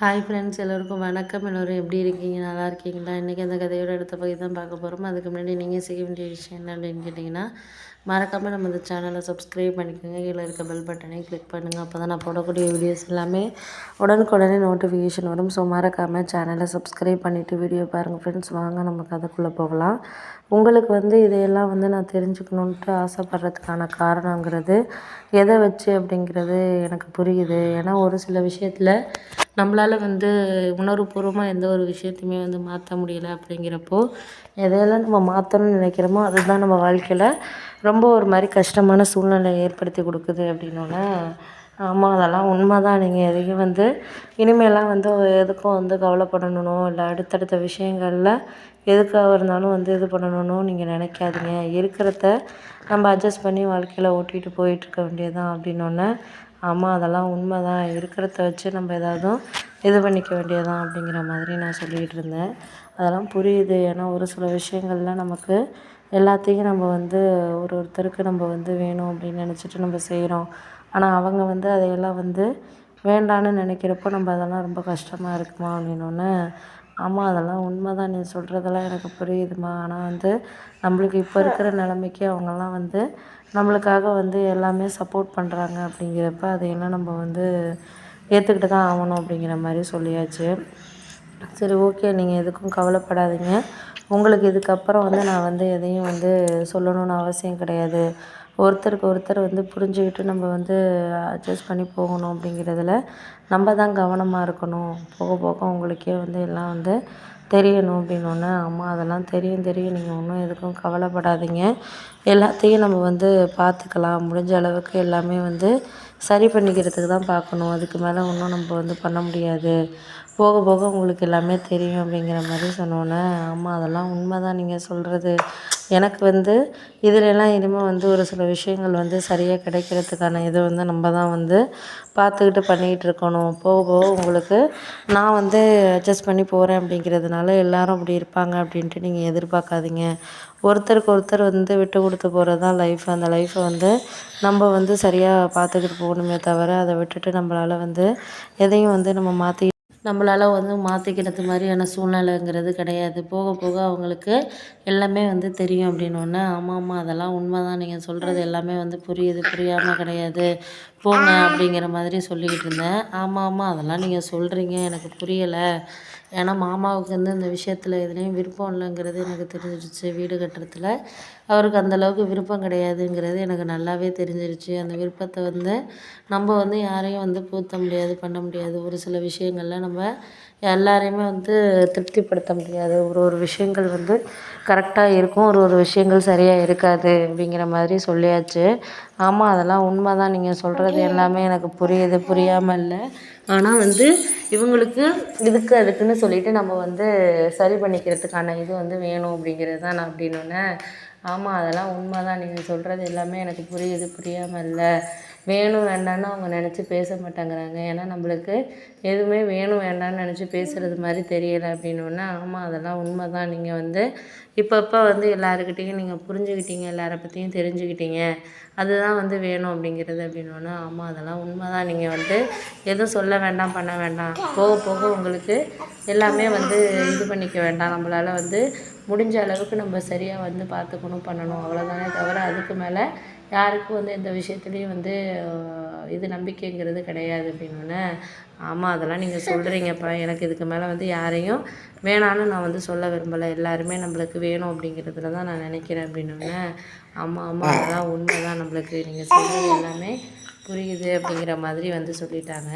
Hi friends எல்லோருக்கும் வணக்கம். எல்லோரும் எப்படி இருக்கீங்க? நல்லா இருக்கீங்களா? இன்றைக்கி அந்த கதையோட அடுத்த பகுதி தான் பார்க்க போகிறோம் அதுக்கு முன்னாடி நீங்கள் செய்ய வேண்டிய விஷயம் என்ன அப்படின்னு கேட்டிங்கன்னா மறக்காமல் நம்ம இந்த சேனலை சப்ஸ்கிரைப் பண்ணிக்கோங்க. கீழே இருக்க பெல் பட்டனையும் கிளிக் பண்ணுங்கள் அப்போ தான் நான் போடக்கூடிய வீடியோஸ் எல்லாமே உடனுக்குடனே நோட்டிஃபிகேஷன் வரும். ஸோ மறக்காமல் சேனலை சப்ஸ்கிரைப் பண்ணிவிட்டு வீடியோ பாருங்கள் ஃப்ரெண்ட்ஸ் வாங்க நம்ம கதைக்குள்ளே போகலாம். உங்களுக்கு வந்து இதையெல்லாம் வந்து நான் தெரிஞ்சுக்கணுன்ட்டு ஆசைப்பட்றதுக்கான காரணங்கிறது எதை வச்சு அப்படிங்கிறது எனக்கு புரியுது. ஏன்னா ஒரு சில விஷயத்தில் நம்மளால் வந்து உணர்வுபூர்வமாக எந்த ஒரு விஷயத்தையுமே வந்து மாற்ற முடியல அப்படிங்கிறப்போ எதையெல்லாம் நம்ம மாற்றணும்னு நினைக்கிறோமோ அதுதான் நம்ம வாழ்க்கையில் ரொம்ப ஒரு மாதிரி கஷ்டமான சூழ்நிலை ஏற்படுத்தி கொடுக்குது அப்படின்னோடனே ஆமாம் அதெல்லாம் உண்மை தான் நீங்கள் எதையும் வந்து இனிமேலாம் வந்து எதுக்கும் வந்து கவலைப்படணும் இல்லை அடுத்தடுத்த விஷயங்களில் எதுக்காக இருந்தாலும் வந்து இது பண்ணணும்னு நீங்கள் நினைக்காதீங்க. இருக்கிறத நம்ம அட்ஜஸ்ட் பண்ணி வாழ்க்கையில் ஓட்டிகிட்டு போயிட்டுருக்க வேண்டியதான் அப்படின்னோடனே ஆமாம் அதெல்லாம் உண்மை தான் இருக்கிறத வச்சு நம்ம எதாவது இது பண்ணிக்க வேண்டியது அப்படிங்கிற மாதிரி நான் சொல்லிகிட்டு இருந்தேன். அதெல்லாம் புரியுது. ஏன்னா ஒரு சில விஷயங்கள்லாம் நமக்கு எல்லாத்தையும் நம்ம வந்து ஒரு ஒருத்தருக்கு நம்ம வந்து வேணும் அப்படின்னு நினச்சிட்டு நம்ம செய்கிறோம் ஆனால் அவங்க வந்து அதையெல்லாம் வந்து வேண்டான்னு நினைக்கிறப்போ நம்ம அதெல்லாம் ரொம்ப கஷ்டமாக இருக்குமா அப்படின்னோடனே ஆமாம் அதெல்லாம் உண்மை தான் நீ சொல்கிறதெல்லாம் எனக்கு புரியுதுமா. ஆனால் வந்து நம்மளுக்கு இப்போ இருக்கிற நிலமைக்கு அவங்கெல்லாம் வந்து நம்மளுக்காக வந்து எல்லாமே சப்போர்ட் பண்ணுறாங்க அப்படிங்கிறப்ப அதையெல்லாம் நம்ம வந்து ஏற்றுக்கிட்டு தான் ஆகணும் அப்படிங்கிற மாதிரி சொல்லியாச்சு. சரி ஓகே நீங்கள் எதுக்கும் கவலைப்படாதீங்க. உங்களுக்கு இதுக்கப்புறம் வந்து நான் வந்து எதையும் வந்து சொல்லணும்னு அவசியம் கிடையாது. ஒருத்தருக்கு ஒருத்தர் வந்து புரிஞ்சுக்கிட்டு நம்ம வந்து அட்ஜஸ்ட் பண்ணி போகணும் அப்படிங்கிறதுல நம்ம தான் கவனமாக இருக்கணும். போக போக உங்களுக்கே வந்து எல்லாம் வந்து தெரியணும் அப்படின்னோடனே அம்மா அதெல்லாம் தெரியும் தெரியும். நீங்கள் ஒன்றும் எதுக்கும் கவலைப்படாதீங்க. எல்லாத்தையும் நம்ம வந்து பார்த்துக்கலாம் முடிஞ்ச அளவுக்கு எல்லாமே வந்து சரி பண்ணிக்கிறதுக்கு தான் பார்க்கணும் அதுக்கு மேலே ஒன்றும் நம்ம வந்து பண்ண முடியாது. போக போக உங்களுக்கு எல்லாமே தெரியும் அப்படிங்கிற மாதிரி சொன்னோன்னே ஆமாம் அதெல்லாம் உண்மை தான் நீங்கள் சொல்கிறது எனக்கு வந்து இதுலலாம் இனிமேல் வந்து ஒரு சில விஷயங்கள் வந்து சரியாக கிடைக்கிறதுக்கான இதை வந்து நம்ம தான் வந்து பார்த்துக்கிட்டு பண்ணிக்கிட்டு இருக்கணும். போக போக உங்களுக்கு நான் வந்து அட்ஜஸ்ட் பண்ணி போகிறேன் அப்படிங்கிறதுனால அதனால் எல்லோரும் அப்படி இருப்பாங்க அப்படின்ட்டு நீங்கள் எதிர்பார்க்காதீங்க. ஒருத்தருக்கு ஒருத்தர் வந்து விட்டு கொடுத்து போகிறது தான் லைஃப் அந்த லைஃப்பை வந்து நம்ம வந்து சரியாக பார்த்துக்கிட்டு போகணுமே தவிர அதை விட்டுட்டு நம்மளால வந்து எதையும் வந்து நம்ம மாற்றி நம்மளால் வந்து மாற்றிக்கிறது மாதிரியான சூழ்நிலைங்கிறது கிடையாது. போக போக அவங்களுக்கு எல்லாமே வந்து தெரியும் அப்படின்னோடனே ஆமாம் ஆமாம் அதெல்லாம் உண்மை தான் நீங்கள் சொல்கிறது எல்லாமே வந்து புரியுது. புரியாமல் கிடையாது. போங்க அப்படிங்கிற மாதிரி சொல்லிக்கிட்டு இருந்தேன். ஆமாம் ஆமாம் அதெல்லாம் நீங்கள் சொல்கிறீங்க எனக்கு புரியலை. ஏன்னா மாமாவுக்கு வந்து இந்த விஷயத்தில் எதுலேயும் விருப்பம் இல்லைங்கிறது எனக்கு தெரிஞ்சிருச்சு வீடு கட்டுறதுல. அவருக்கு அந்தளவுக்கு விருப்பம் கிடையாதுங்கிறது எனக்கு நல்லாவே தெரிஞ்சிருச்சு. அந்த விருப்பத்தை வந்து நம்ம வந்து யாரையும் வந்து பூத்த முடியாது பண்ண முடியாது. ஒரு சில விஷயங்களில் நம்ம எல்லாரையுமே வந்து திருப்திப்படுத்த முடியாது. ஒரு ஒரு விஷயங்கள் வந்து கரெக்டாக இருக்கும் ஒரு ஒரு விஷயங்கள் சரியாக இருக்காது அப்படிங்கிற மாதிரி சொல்லியாச்சு. ஆமாம் அதெல்லாம் உண்மை தான் நீங்கள் சொல்கிறது எல்லாமே எனக்கு புரியுது. புரியாமல் இல்லை. ஆனால் வந்து இவங்களுக்கு இதுக்கு அதுக்குன்னு சொல்லிட்டு நம்ம வந்து சரி பண்ணிக்கிறதுக்கான இது வந்து வேணும் அப்படிங்கிறது தான் நான் அப்படின்னோன்னே ஆமாம் அதெல்லாம் உண்மை தான் நீங்கள் சொல்கிறது எல்லாமே எனக்கு புரியுது புரியாமல் இல்லை. வேணும் வேண்டான்னு அவங்க நினச்சி பேச மாட்டேங்கிறாங்க. ஏன்னா நம்மளுக்கு எதுவுமே வேணும் வேண்டான்னு நினச்சி பேசுகிறது மாதிரி தெரியலை அப்படின்னோடனே ஆமாம் அதெல்லாம் உண்மை தான் நீங்கள் வந்து இப்பப்போ வந்து எல்லாருக்கிட்டேயும் நீங்கள் புரிஞ்சுக்கிட்டீங்க எல்லாரை பற்றியும் தெரிஞ்சுக்கிட்டீங்க. அதுதான் வந்து வேணும் அப்படிங்கிறது அப்படின்னோடனே ஆமாம் அதெல்லாம் உண்மை தான் நீங்கள் வந்து எதுவும் சொல்ல வேண்டாம் பண்ண வேண்டாம். போக போக உங்களுக்கு எல்லாமே வந்து இது பண்ணிக்க வேண்டாம். நம்மளால் வந்து முடிஞ்ச அளவுக்கு நம்ம சரியாக வந்து பார்த்துக்கணும் பண்ணணும். அவ்வளோதானே தவிர அதுக்கு மேலே யாருக்கும் வந்து எந்த விஷயத்துலையும் வந்து இது நம்பிக்கைங்கிறது கிடையாது அப்படின்னோடனே ஆமாம் அதெல்லாம் நீங்கள் சொல்கிறீங்கப்பா எனக்கு இதுக்கு மேலே வந்து யாரையும் வேணான்னு நான் வந்து சொல்ல விரும்பலை. எல்லாருமே நம்மளுக்கு வேணும் அப்படிங்கிறதுல தான் நான் நினைக்கிறேன் அப்படின்னோடனே ஆமாம் ஆமாம் அதெல்லாம் உண்மை தான் நம்மளுக்கு நீங்கள் சொல்கிறது எல்லாமே புரியுது அப்படிங்கிற மாதிரி வந்து சொல்லிட்டாங்க.